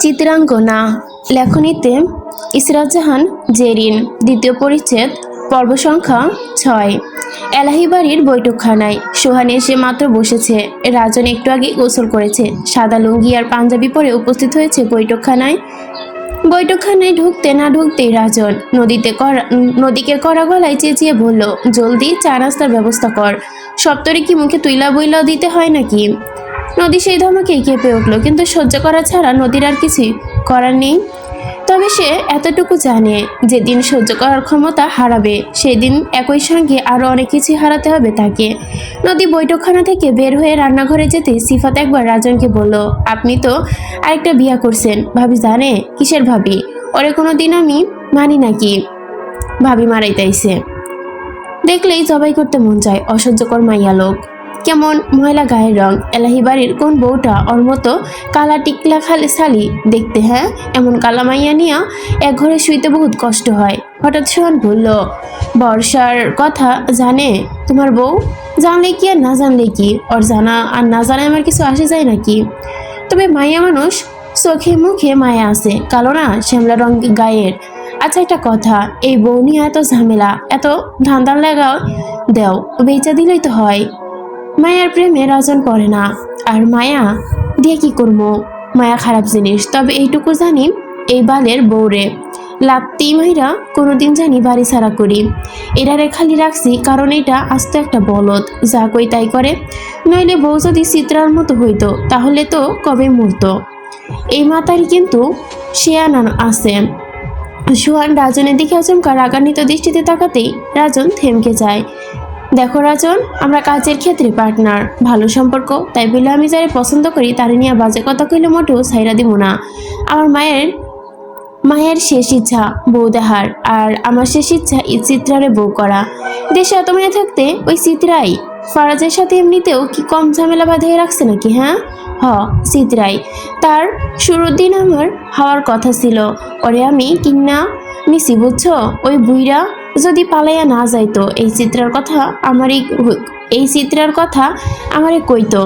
চিত্রাঙ্গনা, লেখনীতে ইসরাত জাহান জেরিন, দ্বিতীয় পরিচ্ছেদ, পর্ব সংখ্যা ছয়। এলাহি বাড়ির বৈঠকখানায় সোহান এসে মাত্র বসেছে। রাজন একটু আগে গোসল করেছে। সাদা লুঙ্গি আর পাঞ্জাবি পরে উপস্থিত হয়েছে বৈঠকখানায়। বৈঠকখানায় ঢুকতে না ঢুকতেই রাজন নদীতে করা নদীকে করা গলায় চেঁচিয়ে বলল, জলদি চা নাস্তার ব্যবস্থা কর। সপ্তরে কি মুখে তুইলা বইলা দিতে হয় নাকি? নদী সেই ধমকেই কেঁপে উঠল, কিন্তু সহ্য করা ছাড়া নদীর আর কিছুই করার নেই। তবে সে এতটুকু জানে, যেদিন সহ্য করার ক্ষমতা হারাবে, সেদিন একই সঙ্গে আরও অনেক কিছুই হারাতে হবে তাকে। নদী বৈঠকখানা থেকে বের হয়ে রান্নাঘরে যেতে সিফাত একবার রাজনকে বলল, আপনি তো আরেকটা বিয়া করছেন, ভাবি জানে? কিসের ভাবি? ওরে কোনো দিন আমি মানি নাকি? ভাবি মারাইতাইছে। দেখলেই জবাই করতে মন চায় অসহ্যকর মাইয়া লোক। কেমন ময়লা গায়ের রং, এলাহি বাড়ির কোন বউটা ওর মতো কালা টিকলা খালি শালি দেখতে হ্যাঁ? এমন কালা মাইয়া নিয়া এক ঘরে শুইতে বহুত কষ্ট হয়। হঠাৎ সোহান বলল, বর্ষার কথা জানে তোমার বউ? জানলে কি আর না জানলে কি? ওর জানা আর না জানায় আমার কিছু আসে যায় নাকি? তবে মাইয়া মানুষ, চোখে মুখে মায়া আছে, কালো না, শ্যামলা রং গায়ের। আচ্ছা একটা কথা, এই বউ নিয়ে এত ঝামেলা, এত ধান্দার লাগাও, দেও, বেচা দিলেই তো হয়। মায়ার প্রেমে রাজন পড়ে না। আর মায়া, দিয়ে কি করব? মায়া খারাপ জিনিস, তবে এইটুকু জানি, এই বালের বউরে। লাত্তি মাইরা কোনোদিন জানি বাড়ি ছাড়া করি। এরারে খালি রাখছি, কারণ এটা আস্ত একটা বলদ, যা কই তাই করে। নইলে বউ যদি চিত্রার মতো হইতো, তাহলে তো কবে মরতো। এই মাতারি কিন্তু সে শেয়ানা আছে। সুহান রাজনের দিকে আচমকা রাগান্বিত দৃষ্টিতে তাকাতেই রাজন থেমকে যায়। দেখো রাজন, আমরা কাজের ক্ষেত্রে পার্টনার ভালো সম্পর্ক, তাই বলে আমি যারে পছন্দ করি তারে নিয়ে বাজে কথা কইলে মোটেও সাইরা দিব না। আমার মায়ের মায়ের শেষ ইচ্ছা বউ দেহার আর আমার শেষ ইচ্ছা চিত্রারে বউ করা। দেশে এত মেয়ে থাকতে ওই চিত্রাই ফারাজের সাথে এমনিতেও কি কম ঝামেলা বাঁধিয়ে রাখছে নাকি হ্যাঁ? হ, সিদ্রাই। তার শুরুর দিন আমার হওয়ার কথা ছিল। ওরে আমি কিন্না মিসি, বুঝছ? ওই বুইরা যদি পালাইয়া না যাইতো, এই চিত্রার কথা আমারই এই চিত্রার কথা আমারই কইতো।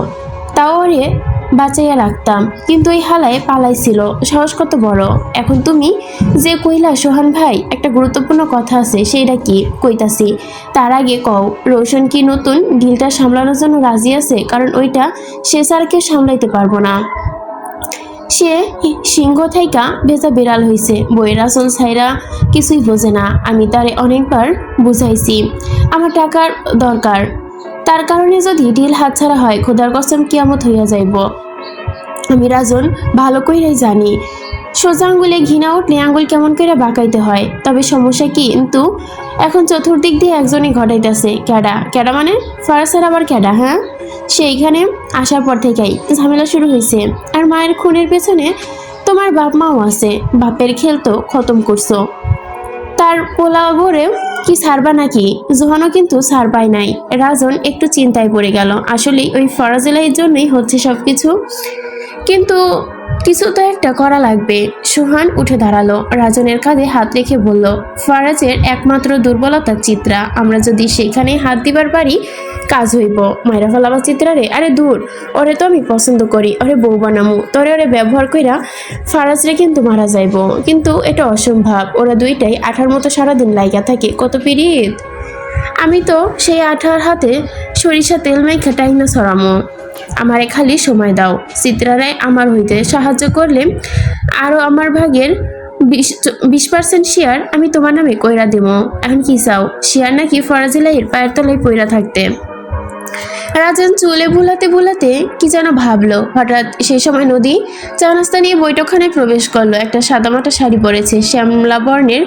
তাও ওরে বাঁচাইয়া রাখতাম। কিন্তু এই হালায় পালাইছিল। সাহস কত বড়। এখন তুমি যে কইলা সোহান ভাই, একটা গুরুত্বপূর্ণ কথা আছে, সেইটা কি? কইতাছি। তার আগে কও, রোশন কি নতুন ডিলটা সামলানোর জন্য রাজি আছে? কারণ ওইটা সে স্যারকে সামলাইতে পারব না। সে সিংহ থাইকা ভেজা বিড়াল হইছে। বইয়ের আসল ছাইরা কিছুই বোঝে না। আমি তারে অনেকবার বুঝাইছি। আমার টাকার দরকার। তার কারণে যদি ডিল হাতছাড়া হয়, খোদার কসম কিয়ামত হইয়া যাইব। আমি রাজন, ভালো কইরাই জানি। সোজা আঙ্গুলে ঘৃণা উঠলে আঙ্গুল কেমন করে বাঁকাইতে হয়? তবে সমস্যা কি কিন্তু এখন চতুর্দিক দিয়ে একজনই ঘটাইতেছে, ক্যাডা। ক্যাডা মানে? ফারাসার আবার ক্যাডা হ্যাঁ? সেইখানে আসার পর থেকেই ঝামেলা শুরু হয়েছে আর মায়ের খুনের পেছনে তোমার বাপ মাও আছে। বাপের খেল তো খতম করছ। তার পোলা ভরে কি সারবা নাকি? জোহানও কিন্তু পায় নাই। রাজন একটু চিন্তায় পড়ে গেল। আসলে ওই ফরাজিলাইয়ের জন্যই হচ্ছে সব কিছু কিন্তু কিছু তো একটা করা লাগবে। সুহান উঠে দাঁড়াল। রাজনের কাঁধে হাত রেখে বলল, ফারাজের একমাত্র দুর্বলতা চিত্রা। আমরা যদি সেখানে হাত দিবার পারি, কাজ হইব। মায়েরা ফেলাবার চিত্রারে আরে দূর। ওরে তো আমি পছন্দ করি। ওরে বউ বানামু। তোরে ওরে ব্যবহার কইরা ফারাজরে কিন্তু মারা যাইব। কিন্তু এটা অসম্ভব। ওরা দুইটাই আঠার মতো সারাদিন লাইগা থাকে। কত পিরিত আমি তো সেই আঠার হাতে সরিষা তেল মেখে টাইনা ছড়ামো। আমারে খালি সময় দাও। চিত্রারায় আমার হইতে সাহায্য করলে আরও আমার ভাগের বিশ বিশ পার্সেন্ট শেয়ার আমি তোমার নামে কইরা দেবো এখন কি চাও? শেয়ার নাকি ফরাজিলাইয়ের পায়ের তলায় পইরা থাকতে? রাজন চুলে বুলাতে বুলাতে কি যেন ভাবলো। হঠাৎ সেই সময় নদী চা নাস্তা নিয়ে বৈঠকখানায় প্রবেশ করল। একটা সাদামাটা শাড়ি পরেছে, শ্যামলা বর্ণের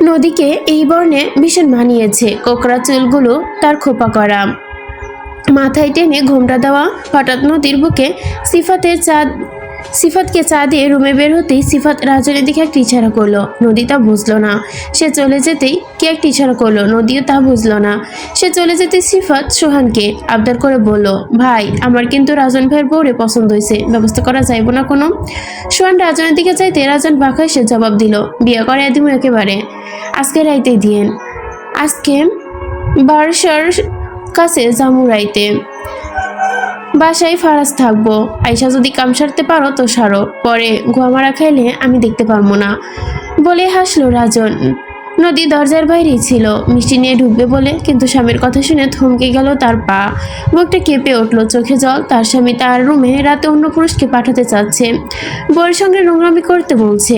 নদীকে এই বর্ণে ভীষণ মানিয়েছে। কোকড়া চুলগুলো তার খোপা করা। মাথায় টেনে ঘোমটা দেওয়া হঠাৎ নদীর বুকে সিফাতের চাঁদ সিফাতকে চা দিয়ে রুমে বের হতেই সিফাত রাজনের দিকে একটা ইশারা করল। নদী তা বুঝলো না। সে চলে যেতেই কে একটা ইশারা করল? নদীও তা বুঝলো না। সে চলে যেতে সিফাত সোহানকে আবদার করে বলল, ভাই, আমার কিন্তু রাজন ভাইয়ের বউরে পছন্দ হয়েছে। ব্যবস্থা করা যাইব না কোনো? সোহান রাজনের দিকে চাইতে রাজন বাঁকায় সে জবাব দিল, বিয়ে করে দিমু একেবারে। আজকে রাইতেই দিয়েন। আজকে বারসার কাছে জামুরাইতে বাসায় ফারাজ থাকব। আইসা যদি কাম সারতে পারো তো সারো। পরে গোয়ামারা খাইলে আমি দেখতে পারব না। বলে হাসলো রাজন। নদী দরজার বাইরেই ছিল। মিষ্টি নিয়ে ঢুকবে বলে কিন্তু স্বামীর কথা শুনে থমকে গেল তার পা। মুখটা কেঁপে উঠল, চোখে জল। তার স্বামী তার রুমে রাতে অন্য পুরুষকে পাঠাতে চাচ্ছে। বউয়ের সঙ্গে নোংরামি করতে বলছে।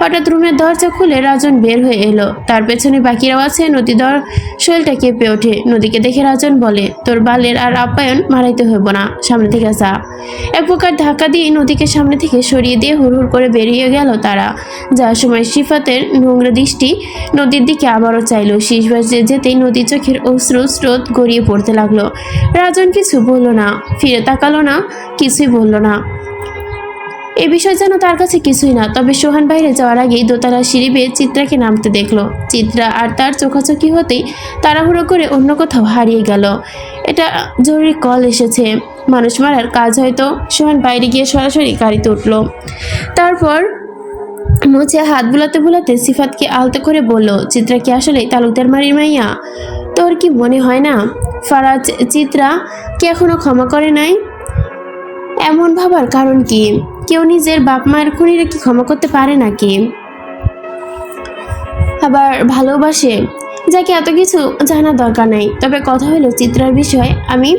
হঠাৎ রুমের দরজা খুলে রাজন বের হয়ে এলো। তার পেছনে বাকিরাও আছে, নদী দর শরীরটা কেঁপে ওঠে। নদীকে দেখে রাজন বলে, তোর বালের আর আপ্যায়ন মারাইতে হইব না, সামনে থেকে যা। এক প্রকার ধাক্কা দিয়ে নদীকে সামনে থেকে সরিয়ে দিয়ে হুড় হুড় করে বেরিয়ে গেল তারা। যাওয়ার সময় সিফাতের নোংরা দৃষ্টি নদীর দিকে আবারও চাইলো। শেষ বাজে যেতেই নদী চোখের অশ্রু স্রোত গড়িয়ে পড়তে লাগল। রাজন কিছু বলল না। ফিরে তাকালো না, কিছুই বলল না। এ বিষয় যেন তার কাছে কিছুই না, তবে সোহান বাইরে যাওয়ার আগেই দোতলা সিঁড়ি বেয়ে চিত্রাকে নামতে দেখল। চিত্রা আর তার চোখাচোখি হতেই তাড়াহুড়ো করে অন্য কোথাও হারিয়ে গেল। এটা জরুরি কল এসেছে। মানুষ মারার কাজ হয়তো সোহান বাইরে গিয়ে সরাসরি গাড়িতে উঠল। তারপর মুছে হাত বুলাতে বুলাতে সিফাতকে আলতো করে বলল, চিত্রা কি আসলে তালুকদার মারির মাইয়া? তোর কি মনে হয় না? ফারাজ, চিত্রা কি এখনও ক্ষমা করে নাই? এমন ভাবার কারণ কি? কেউ নিজের বাপ মায়ের খুনিরে কি ক্ষমা করতে পারে নাকি? আবার ভালোবাসে, যাকে এত কিছু জানার দরকার নাই। তবে কথা হলো, চিত্রার বিষয়ে আমি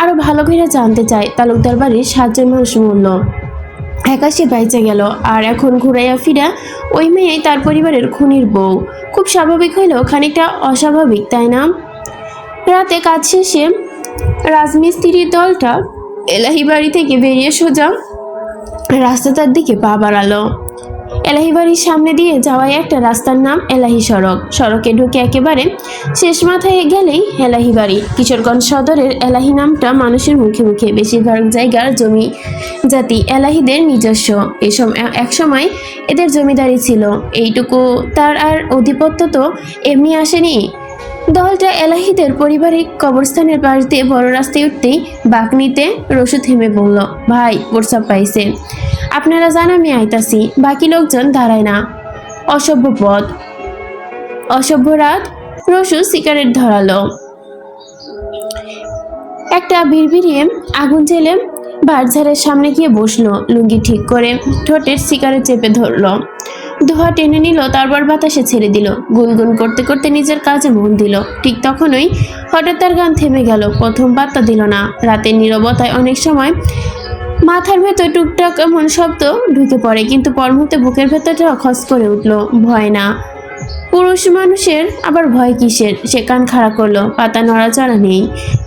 আরও ভালো করে জানতে চাই তালুকদার বাড়ির সাতজন মানুষ মূল্য। একা বাইচা গেল, আর এখন ঘুরাইয়া ফিরা ওই মেয়ে তার পরিবারের খুনির বউ। খুব স্বাভাবিক হইলেও খানিকটা অস্বাভাবিক, তাই না? রাতে কাজ শেষে রাজমিস্ত্রির দলটা এলাহি বাড়ি থেকে বেরিয়ে সোজা রাস্তাটার দিকে পা বাড়ালো। এলাহি বাড়ির সামনে দিয়ে যাওয়াই একটা রাস্তার নাম এলাহি সড়ক। সড়কে ঢুকে একেবারে শেষ মাথায় গেলেই এলাহি বাড়ি। কিশোরগঞ্জ সদরের এলাহি নামটা মানুষের মুখে মুখে। বেশিরভাগ জায়গার জমি জাতি এলাহিদের নিজস্ব। এসব এক সময় এদের জমিদারি ছিল। এইটুকু তার আর অধিপত্য তো এমনি আসেনি। দলটা এলাহিদের পারিবারিক কবরস্থানের পাশ দিয়ে বড় রাস্তায় উঠতেই বাকনিতে রসু থেমে বলল ভাই, প্রস্রাব পাইছে। আপনারা জান, আমি আইতাছি। বাকি লোকজন দাঁড়ায় না। অসভ্য পথ। অসভ্য রাত রসু সিগারেট ধরালো। একটা বিড়বিড়িয়ে আগুন জেলে বারঝাড়ের সামনে গিয়ে বসল। লুঙ্গি ঠিক করে ঠোঁটের সিগারেট চেপে ধরলো। ধোয়া টেনে নিল, তারপর বাতাসে ছেড়ে দিল। গুনগুন করতে করতে নিজের কাজে মন দিল। ঠিক তখনই হঠাৎ তার গান থেমে গেল, প্রথম বার্তা দিল না। রাতের নিরবতায় অনেক সময় মাথার ভেতর টুকটাক এমন শব্দ ঢুকে পড়ে, কিন্তু পর মুহূর্তে বুকের ভেতরটা খস করে উঠল। ভয় না। পুরুষ মানুষের আবার ভয় কিসের? সে কান খাড়া করল, পাতা নড়াচড়া নেই।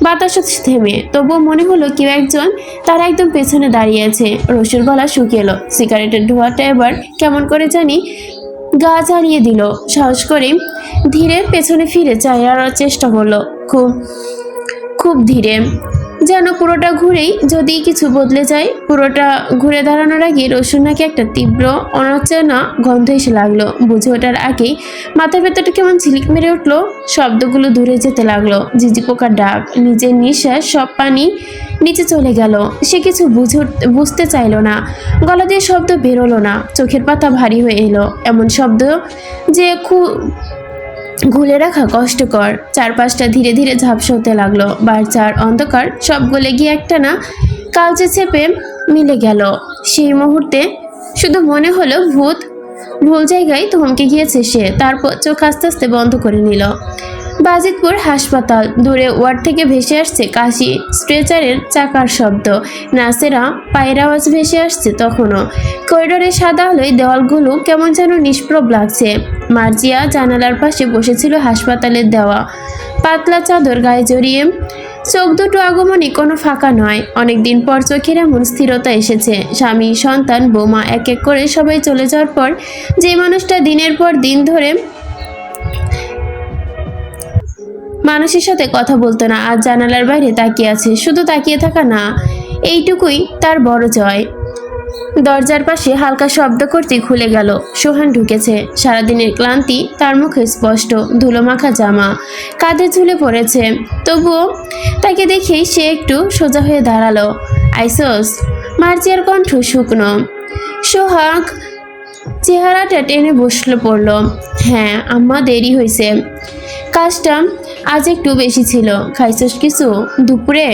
বাতাস থেমে, তবুও মনে হলো কেউ একজন তার একদম পেছনে দাঁড়িয়ে আছে। রসুর গলা শুকিয়ে এলো, সিগারেটের ধোঁয়াটা এবার কেমন করে জানি গা জ্বালিয়ে দিল। সাহস করে ধীরে পেছনে ফিরে চাইয়ার চেষ্টা করল, খুব খুব ধীরে। যেন পুরোটা ঘুরেই যদি কিছু বদলে যায়, পুরোটা ঘুরে দাঁড়ানোর আগে রসুন নাকি একটা তীব্র অনচেনা গন্ধ এসে লাগল। বুঝে ওঠার আগেই মাথার ভেতরটা কেমন ঝিলিক মেরে উঠল, শব্দগুলো দূরে যেতে লাগল। ঝিঝি পোকার ডাক, নিজের নিঃশ্বাস, সব পানি নিচে চলে গেল। সে কিছু বুঝে বুঝতে চাইলো না। গলা দিয়ে শব্দ বেরোলো না। চোখের পাতা ভারী হয়ে এলো। এমন শব্দ যে খুব ঘুলে রাখা কষ্টকর। চারপাশটা ধীরে ধীরে ঝাপসা হতে লাগল। বাড়চার অন্ধকার, সব গলে গিয়ে একটা না কালচে চেপে মিলে গেল। সেই মুহূর্তে শুধু মনে হলো ভূত ভুল জায়গায় থমকে গিয়েছে সে। তারপর চোখ আস্তে আস্তে বন্ধ করে নিল। বাজিতপুর হাসপাতাল। দূরে ওয়ার্ড থেকে ভেসে আসছে কাশি স্ট্রেচারের চাকার শব্দ। নার্সেরা পায়ের আওয়াজ ভেসে আসছে তখনও। করিডোরে সাদা আলোয় দেওয়ালগুলো কেমন যেন নিষ্প্রভ লাগছে। মার্জিয়া জানালার পাশে বসেছিল হাসপাতালের দেওয়া। পাতলা চাদর গায়ে জড়িয়ে চোখ দুটো আগমনে কোনো ফাঁকা নয়। অনেকদিন পর চোখের এমন স্থিরতা এসেছে। স্বামী, সন্তান, বোমা এক এক করে সবাই চলে যাওয়ার পর যে মানুষটা দিনের পর দিন ধরে মানুষের সাথে কথা বলতো না, আর জানালার বাইরে তাকিয়ে আছে, শুধু তাকিয়ে থাকা না, এইটুকুই তার বড় জয়। দরজার পাশে হালকা শব্দ করতে খুলে গেল, সোহান ঢুকেছে, সারাদিনের ক্লান্তি তার মুখে স্পষ্ট, ধুলো মাখা জামা, কাঁধে ঝুলে পড়েছে, তবুও তাকে দেখেই সে একটু সোজা হয়ে দাঁড়াল, আইসোস, মার্জিয়ার কণ্ঠ শুকনো। সোহাগ চেহারাটা টেনে বসল পড়ল হ্যাঁ আম্মা দেরি হয়েছে কাজটা আজ একটু বেশি ছিল। খাইছস কিছু? দুপুরে?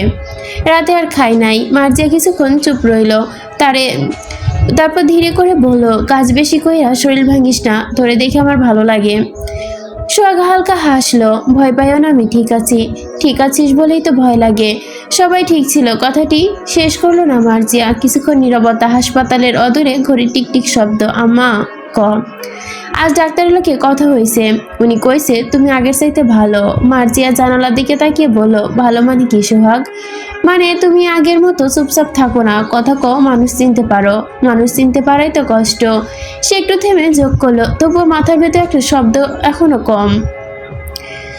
রাতে আর খাই নাই। মার্জিয়া কিছুক্ষণ চুপ রইল। তারে, তারপর ধীরে করে বলল কাজ বেশি কইরা শরীর ভাঙিস না। তোরে দেখে আমার ভালো লাগে। সোহাগ হালকা হাসলো, ভয় পাইও না আমি, ঠিক আছি। ঠিক আছিস বলেই তো ভয় লাগে। সবাই ঠিক ছিল। কথাটি শেষ করল না মার্জিয়া। কিছুক্ষণ নিরবতা হাসপাতালের অদূরে ঘড়ির টিকটিক শব্দ আমা ক? আজ ডাক্তারের লোকে কথা হয়েছে উনি কইছে, তুমি আগের চাইতে ভালো। মার্জিয়া জানালার দিকে তাকিয়ে বলো ভালো মানে কি, সোহাগ? মানে তুমি আগের মতো চুপচাপ থাকো না। কথা কও, মানুষ চিনতে পারো। মানুষ চিনতে পারাই তো কষ্ট। সে একটু থেমে যোগ করল, তবুও মাথার ভেতরে একটা শব্দ এখনও কম।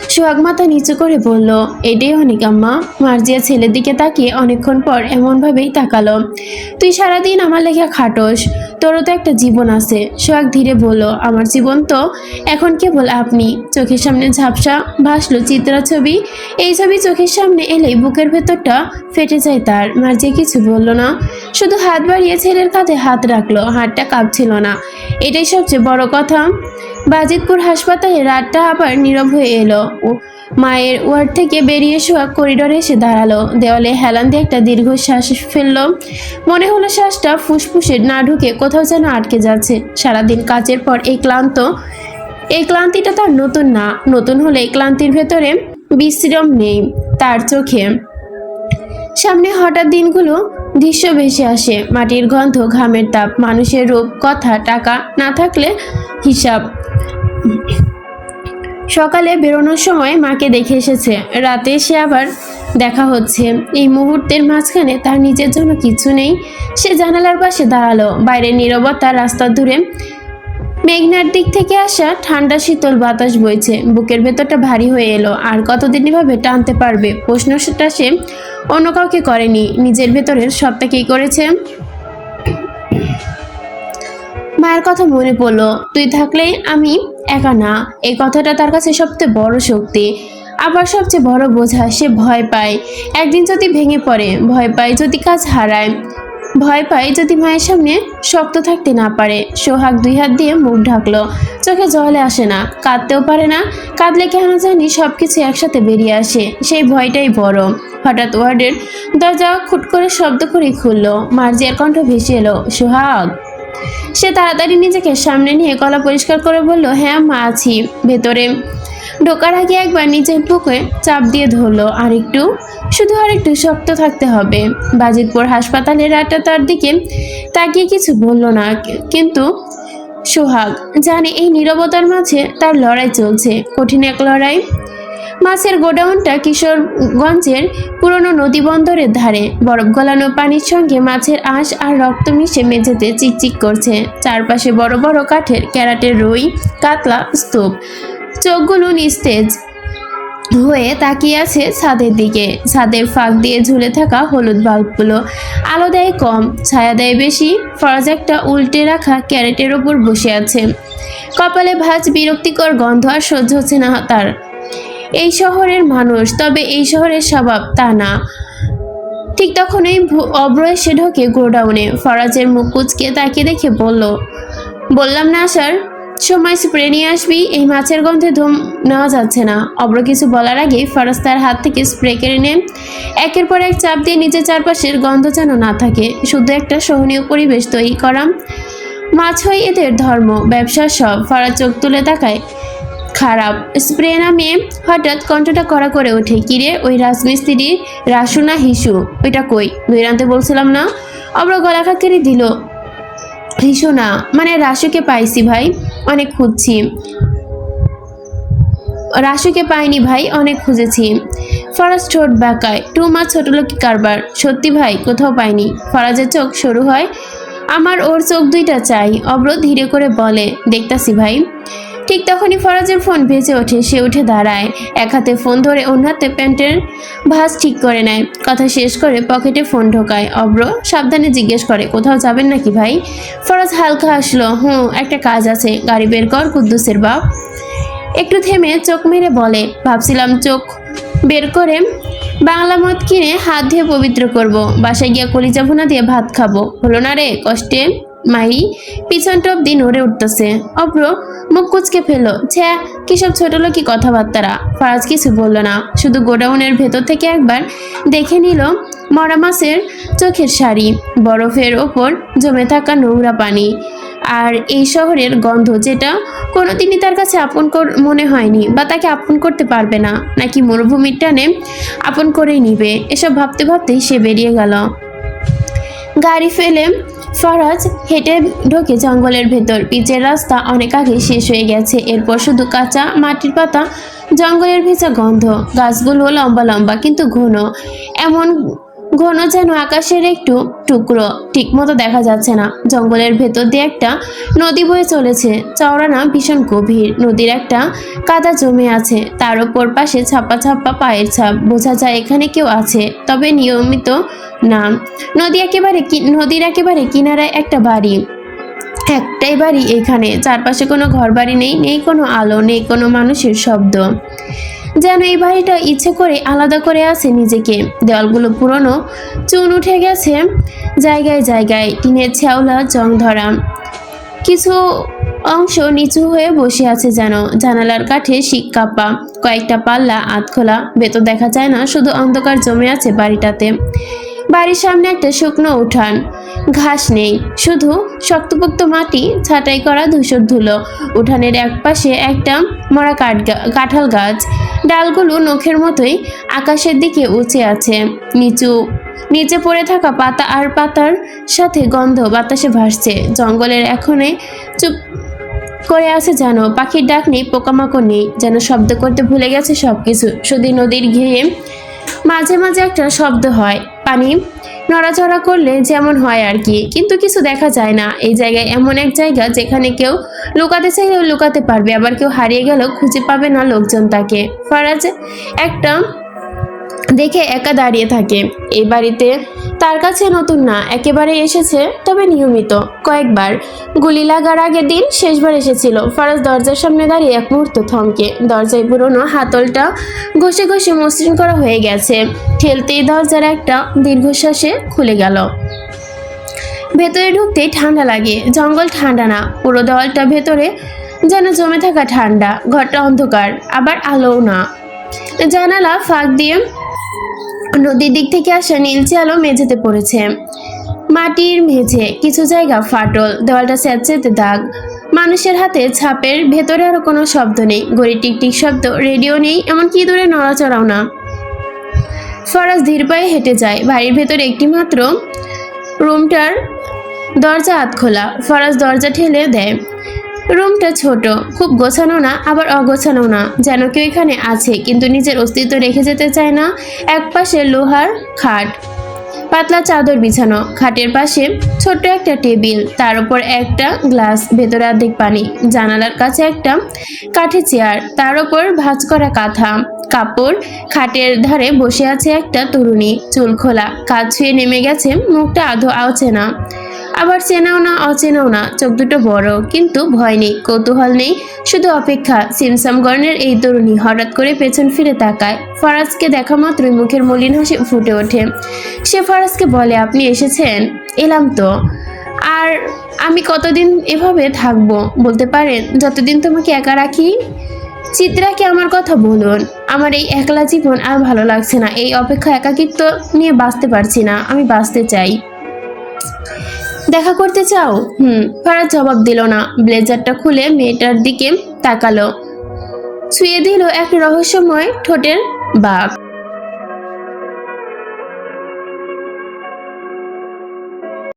সোহাগ মাথা নিচু করে বলল, এটাই অনেক আম্মা। মার্জিয়া ছেলের দিকে তাকিয়ে অনেকক্ষণ পর এমনভাবেই তাকালো। তুই সারাদিন আমার লেখা খাটোস, তোরও তো একটা জীবন আছে। সোহাগ ধীরে বলল, আমার জীবন তো এখন কেবল আপনি। চোখের সামনে ঝাপসা ভাসলো চিত্রা ছবি। এই ছবি চোখের সামনে এলেই বুকের ভেতরটা ফেটে যায় তার। মার্জিয়া কিছু বলল না। শুধু হাত বাড়িয়ে ছেলের কাঁধে হাত রাখল, হাতটা কাঁপছিল না। এটাই সবচেয়ে বড় কথা। বাজিতপুর হাসপাতালে রাতটা আবার নীরব হয়ে এলো। মায়ের ওয়ার্ড থেকে বেরিয়ে শোয়া করিডোরে এসে দাঁড়াল। দেওয়ালে হেলান দিয়ে একটা দীর্ঘশ্বাস ফেলল। মনে হলো শ্বাসটা ফুসফুসে না ঢুকে কোথাও যেন আটকে যাচ্ছে। সারাদিন কাজের পর এই ক্লান্ত, এই ক্লান্তিটা তার নতুন না, নতুন হলে এই ক্লান্তির ভেতরে বিশ্রাম নেই তার চোখে। সামনে হঠাৎ দিনগুলো দৃশ্য ভেসে আসে। মাটির গন্ধ, ঘামের তাপ, মানুষের রূপ কথা, টাকা না থাকলে হিসাব। সকালে বেরোনোর সময় মাকে দেখে এসেছে। রাতে সে আবার দেখা হচ্ছে। এই মুহূর্তের মাঝখানে তার নিজের জন্য কিছু নেই। সে জানালার পাশে দাঁড়াল। বাইরের নীরবতা রাস্তার দূরে মেঘনার দিক থেকে আসা ঠান্ডা শীতল বাতাস বইছে। বুকের ভেতরটা ভারী হয়ে এলো, আর কতদিন এভাবে টানতে পারবে? প্রশ্নটা সে অন্য কাউকে করেনি। নিজের ভেতরের সবটাকেই করেছে? মায়ের কথা মনে পড়ল, তুই থাকলে আমি একা না। এই কথাটা তার কাছে সবচেয়ে বড় শক্তি। আবার সবচেয়ে বড় বোঝা সে ভয় পায়। একদিন যদি ভেঙে পড়ে, ভয় পায় যদি কাজ হারায়। ভয় পায় যদি মায়ের সামনে শক্ত থাকতে না পারে। সোহাগ দুই হাত দিয়ে মুখ ঢাকলো। চোখে জলে আসে না, কাঁদতেও পারে না। কাঁদলে কেন জানি সব কিছু একসাথে বেরিয়ে আসে। সেই ভয়টাই বড়। হঠাৎ ওয়ার্ডের দরজা খুট করে শব্দ করে খুললো। মার্জিয়ার কণ্ঠ ভেসে এলো, সোহাগ! সে তাড়াতাড়ি নিজেকে সামনে নিয়ে গলা পরিষ্কার করে বলল হ্যাঁ মা, আছি। ভেতরে। ঢোকার আগে একবার নিজের বুকে চাপ দিয়ে ধরলো, আর একটু? শুধু আর একটু, শক্ত থাকতে হবে। বাজিতপুর হাসপাতালের রাতটা তার দিকে তাকিয়ে কিছু বলল না, কিন্তু সোহাগ জানে এই নীরবতার মাঝে তার লড়াই চলছে। কঠিন এক লড়াই। মাছের গোডাউনটা কিশোরগঞ্জের পুরনো নদী বন্দরের ধারে। বরফ গলানো পানির সঙ্গে মাছের আঁশ আর রক্ত মিশে মেঝেতে চিকচিক করছে। চারপাশে বড় বড় কাঠের ক্যারাটের রুই, কাতলা, স্তূপ। চোখগুলো নিস্তেজ হয়ে তাকিয়ে আছে ছাদের দিকে। ছাদের ফাঁক দিয়ে ঝুলে থাকা হলুদ বাল্বগুলো আলো দেয় কম, ছায়া দেয় বেশি ফরাজ একটা উল্টে রাখা ক্যারেটের ওপর বসে আছে। কপালে ভাঁজ বিরক্তিকর গন্ধ আর সহ্য হচ্ছে না তার। এই শহরের মানুষ, তবে এই শহরের স্বভাব তা না। ঠিক তখনই অব্র এসে ঢোকে গোডাউনে। ফরাজের মুখ কুচকে তাকিয়ে দেখে বলল, বললাম না, স্যার। সময় স্প্রে নিয়ে আসবি, এই মাছের গন্ধে ধুম নেওয়া যাচ্ছে না। অব্র কিছু বলার আগেই ফরাজ তার হাত থেকে স্প্রে কেড়ে নেন একের পর এক চাপ দিয়ে নিজের চারপাশের গন্ধ যেন না থাকে। শুধু একটা সহনীয় পরিবেশ তৈরি করা। মাছ হয় এদের ধর্ম, ব্যবসার সব। ফরাজ চোখ তুলে তাকায়। খারাপ। স্প্রে নামিয়ে হঠাৎ কণ্ঠটা করা করে ওঠে। কিরে, ওই রাজমিস্ত্রি? রাসু না হিসু? ওইটা কই? দই রানতে বলছিলাম না? অব্র গলা খাকেরি দিল। হিসু না মানে রাসুকে পাইছি ভাই, অনেক খুঁজছি। রাসুকে পাইনি ভাই, অনেক খুঁজেছি। ফরাজ ঠোঁট বাঁকায়, টু মাছ ছোট লোক কারবার। সত্যি ভাই, কোথাও পাইনি। ফরাজের চোখ সরু হয়? আমার ওর চোখ দুইটা চাই। অব্র ধীরে করে বলে, দেখতাছি ভাই। ঠিক তখনই ফরাজের ফোন ভেজে ওঠে। সে উঠে দাঁড়ায়। এক হাতে ফোন ধরে, অন্য হাতে প্যান্টের ভাঁজ ঠিক করে নেয়। কথা শেষ করে পকেটে ফোন ঢোকায়। অব্র সাবধানে জিজ্ঞেস করে, কোথাও যাবেন নাকি ভাই? ফরাজ হালকা আসলো হুম একটা কাজ আছে। গাড়ি বের কর, কুদ্দুসের বাপ। একটু থেমে চোখ মেরে বলে, ভাবছিলাম চোখ বের করে বাংলা মদ কিনে হাত ধুয়ে পবিত্র করব। বাসায় গিয়া কলিজা ভুনা দিয়ে ভাত খাব। হলো না রে কষ্টে? মাহি পিছনটা অব্দি নড়ে উঠতেছে। অব্র মুখ কুচকে ফেলল। ছ্যা কিসব ছোট লোকি কথাবার্তারা। ফারাজ কিছু বলল না। শুধু গোডাউনের ভেতর থেকে একবার দেখে নিল মরা মাছের চোখের শাড়ি বরফের ওপর জমে থাকা নোংরা পানি। আর এই শহরের গন্ধ যেটা কোনোদিনই তার কাছে আপন মনে হয়নি বা তাকে আপন করতে পারবে না। নাকি মরুভূমির টানে আপন করেই নিবে। এসব ভাবতে ভাবতেই সে বেরিয়ে গেল। গাড়ি ফেলে ফরাজ হেঁটে ঢোকে জঙ্গলের ভেতর। পিচের রাস্তা অনেক আগে শেষ হয়ে গেছে। এরপর শুধু কাঁচা মাটির পাতা, জঙ্গলের ভেজা গন্ধ। গাছগুলো লম্বা লম্বা কিন্তু ঘন। এমন ঘন যেন আকাশের একটু টুকরো। ঠিকমতো দেখা যাচ্ছে না। জঙ্গলের ভেতর দিয়ে একটা নদী বয়ে চলেছে। চওড়া না, ভীষণ গভীর। নদীর একটা কাদা জমে আছে। তার ওপর পাশে ছাপা ছাপা পায়ের ছাপ। বোঝা যায় এখানে কেউ আছে, তবে নিয়মিত না। নদী একেবারে নদীর একেবারে কিনারায় একটা বাড়ি। একটাই বাড়ি এখানে। চারপাশে কোনো ঘর বাড়ি নেই নেই কোনো আলো, নেই কোনো মানুষের শব্দ। যেন এই বাড়িটা ইচ্ছে করে আলাদা করে আছে নিজেকে। দেওয়ালগুলো পুরনো, চুন উঠে গেছে জায়গায় জায়গায়, টিনের শ্যাওলা জং ধরা। কিছু অংশ নিচু হয়ে বসে আছে যেন, জানালার কাঠে শিক কাপা। কয়েকটা পাল্লা আতখোলা ভেতর দেখা যায় না, শুধু অন্ধকার জমে আছে বাড়িটাতে। বাড়ির সামনে একটা শুকনো উঠান। ঘাস নেই। শুধু শক্তপোক্ত মাটি ছাঁটাই করা ধূসর ধুলো। উঠানের এক পাশে একটা মরা কাঠ কাঁঠাল গাছ। ডালগুলো নখের মতোই আকাশের দিকে উঁচে আছে। নিচু, নিচে পড়ে থাকা পাতা আর পাতার সাথে গন্ধ বাতাসে ভাসছে। জঙ্গলের এখনে চুপ করে আছে যেন। পাখির ডাক নেই, পোকামাকড় নেই। যেন শব্দ করতে ভুলে গেছে সব কিছু শুধু নদীর ঘিরে মাঝে মাঝে একটা শব্দ হয়। পানি নড়াচড়া করলে যেমন হয় আর কি। কিন্তু কিছু দেখা যায় না। এই জায়গায় এমন এক জায়গা যেখানে কেউ লুকাতে চাইলেও লুকাতে পারবে, আবার কেউ হারিয়ে গেলেও খুঁজে পাবে না লোকজন তাকে। ফরাজ একটা দেখে একা দাঁড়িয়ে থাকে। এই বাড়িতে তার কাছে নতুন না, একেবারে এসেছে, তবে নিয়মিত। কয়েকবার গুলি লাগার আগের দিন শেষবার এসেছিল। ফারাজ দরজার সামনে দাঁড়িয়ে এক মুহূর্ত থমকে। দরজায় পুরনো হাতলটা ঘষে ঘষে মসৃণ করা হয়ে গেছে। ঠেলতেই দরজার একটা দীর্ঘশ্বাসে খুলে গেল। ভেতরে ঢুকতেই ঠান্ডা লাগে। জঙ্গল ঠান্ডা না, পুরো দলটা ভেতরে যেন জমে থাকা ঠান্ডা। ঘরটা অন্ধকার, আবার আলোও না। জানালা ফাঁক দিয়ে নদীর দিক থেকে আসা নীলচে আলো মেঝেতে পড়েছে। মাটির মেঝে কিছু জায়গা ফাটল, দেওয়ালটা স্যাঁতসেঁতে দাগ। মানুষের হাতে ছাপের ভেতরে আরও কোনো শব্দ নেই। গড়ি টিকটিক শব্দ, রেডিও নেই, এমনকি দূরে নড়াচড়াও না। ফরাজ ধীর পায়ে হেঁটে যায়। বাড়ির ভেতরে একটি মাত্র রুমটার দরজা হাত খোলা। ফরাজ দরজা ঠেলে দেয়। রুমটা ছোট, খুব গোছানো না, আবার অগোছানো না। যেন কেউ এখানে আছে, কিন্তু নিজের অস্তিত্ব রেখে যেতে চায় না। এক পাশে লোহার খাট, পাতলা চাদর বিছানো, খাটের পাশে ছোট্ট একটা টেবিল, তার উপর একটা গ্লাস, ভেতরে অর্ধেক পানি, জানালার কাছে একটা কাঠের চেয়ার, তার উপর ভাঁজ করা কাঁথা, কাপড়, খাটের ধারে বসে আছে একটা তরুণী, চুল খোলা কাজ ছুঁয়ে নেমে গেছে, মুখটা আধো আওচে না। আবার চেনাও না, অচেনাও না, চোখ দুটো বড়। কিন্তু ভয় নেই, কৌতূহল নেই। শুধু অপেক্ষা, সিমসাম গর্ণের এই তরুণী হঠাৎ করে পেছন ফিরে তাকায়। ফরাজকে দেখা মাত্রই মুখের মলিন হাসি ফুটে ওঠে। সে ফরাজকে বলে, আপনি এসেছেন? এলাম তো। আর আমি কতদিন এভাবে থাকব? বলতে পারেন, যতদিন তোমাকে একা রাখি? চিত্রাকে আমার কথা বলুন? আমার এই একলা জীবন আর ভালো লাগছে না। এই অপেক্ষা একাকিত্ব নিয়ে বাঁচতে পারছি না। আমি বাঁচতে চাই। দেখা করতে চাও? হুম, ফারাজ জবাব দিল না। ব্লেজারটা খুলে মেয়েটার দিকে তাকালো। ছুঁয়ে দিল এক রহস্যময় ঠোঁটের বাঘ।